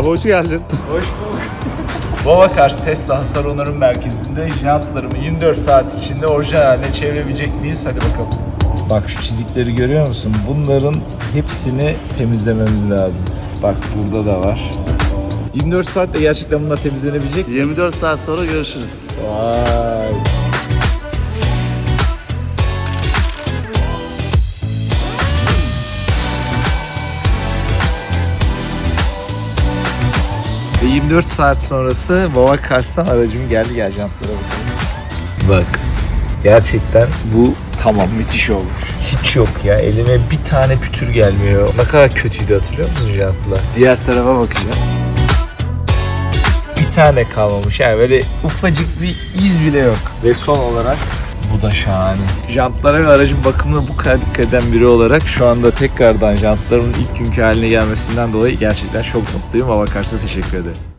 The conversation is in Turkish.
Abi hoş geldin. Hoş bulduk. Bova Cars Tesla Hasar Onarım Merkezi'nde jantlarımı 24 saat içinde orijinal haline çevirebilecek miyiz? Hadi bakalım. Bak şu çizikleri görüyor musun? Bunların hepsini temizlememiz lazım. Bak burada da var. 24 saatte gerçekten bunlar temizlenebilecek. 24 saat sonra görüşürüz. Vay. Ve 24 saat sonrası Baba Kars'tan aracım geldi gel jantlara bakalım. Bak gerçekten bu tamam müthiş olmuş. Hiç yok ya elime bir tane pütür gelmiyor. Ne kadar kötüydü hatırlıyor musun jantlar? Diğer tarafa bakacağım. Bir tane kalmamış yani böyle ufacık bir iz bile yok. Ve son olarak bu da şahane. Jantlara ve aracın bakımına bu kadar dikkat eden biri olarak şu anda tekrardan jantlarımın ilk günkü haline gelmesinden dolayı gerçekten çok mutluyum. Hava karşısına teşekkür ederim.